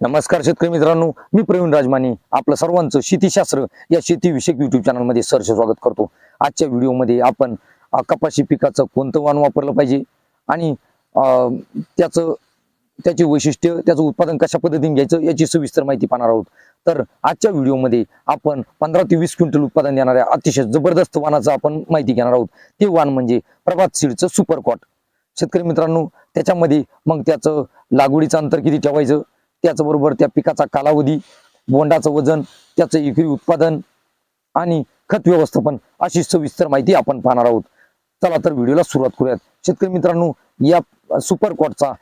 नमस्कार शेतकरी मित्रांनो मी प्रवीण राजमाने आपलं सर्वांचं शेतीशास्त्र या शेतीविषयक युट्यूब चॅनलमध्ये सरस स्वागत करतो. आजच्या व्हिडिओमध्ये आपण कपाशी पिकाचं कोणतं वाण वापरलं पाहिजे आणि त्याचं त्याची वैशिष्ट्य त्याचं उत्पादन कशा पद्धतीने घ्यायचं याची सविस्तर माहिती पाहणार आहोत. तर आजच्या व्हिडिओमध्ये आपण पंधरा ते वीस क्विंटल उत्पादन देणाऱ्या अतिशय जबरदस्त वाणाचं आपण माहिती घेणार आहोत. ते वाण म्हणजे प्रभात सीडचं सुपरकॉट. शेतकरी मित्रांनो त्याच्यामध्ये मग त्याचं लागवडीचं अंतर किती ठेवायचं? त्याचबरोबर त्या पिकाचा कालावधी बोंडाचं वजन त्याचं एकरी उत्पादन आणि खत व्यवस्थापन अशी सविस्तर माहिती आपण पाहणार आहोत. चला तर व्हिडिओला सुरुवात करूयात. शेतकरी मित्रांनो या सुपर कॉटचा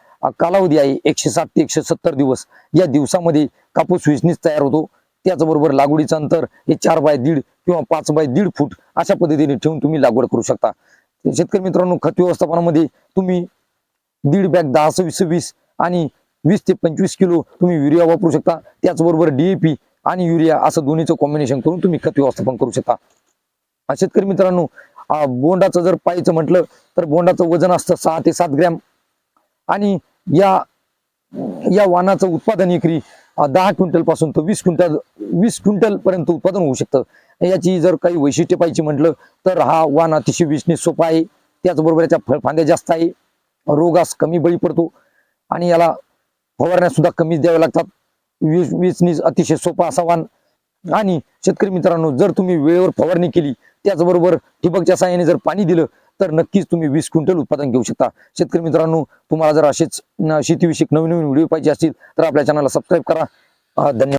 कालावधी आहे एकशे साठ ते एकशे सत्तर दिवस. या दिवसामध्ये कापूस वेचणीच तयार होतो. त्याचबरोबर लागवडीचं अंतर हे चार बाय दीड किंवा पाच बाय दीड फूट अशा पद्धतीने ठेवून तुम्ही लागवड करू शकता. शेतकरी मित्रांनो खत व्यवस्थापनामध्ये तुम्ही दीड बॅग दहा सव्वीस सव्वीस आणि वीस ते पंचवीस किलो तुम्ही युरिया वापरू शकता. त्याचबरोबर डीएपी आणि युरिया असं दोन्हीचं कॉम्बिनेशन करून तुम्ही खत व्यवस्थापन करू शकता. शेतकरी मित्रांनो बोंडाचं जर पाहायचं म्हटलं तर बोंडाचं वजन असतं सहा ते सात ग्रॅम. आणि या या वाहनाचं उत्पादन एकरी दहा क्विंटलपासून तर वीस क्विंटल वीस क्विंटल पर्यंत उत्पादन होऊ शकतं. याची जर काही वैशिष्ट्य पाहिजे म्हटलं तर हा वाण अतिशय विषणे सोपा आहे. त्याचबरोबर याच्या फळफांद्या जास्त आहे. रोगास कमी बळी पडतो. आणि याला फवारण्या सुद्धा कमीच द्याव्या लागतात. वीज वीजनीच अतिशय सोपा असा वाण आणि शेतकरी मित्रांनो जर तुम्ही वेळेवर फवारणी केली त्याचबरोबर ठिबकच्या साहाय्याने जर पाणी दिलं तर नक्कीच तुम्ही वीस क्विंटल उत्पादन घेऊ शकता. शेतकरी मित्रांनो तुम्हाला जर असेच शेतीविषयक नवीन नवीन व्हिडिओ पाहिजे असतील तर आपल्या चॅनलला सबस्क्राईब करा. धन्यवाद.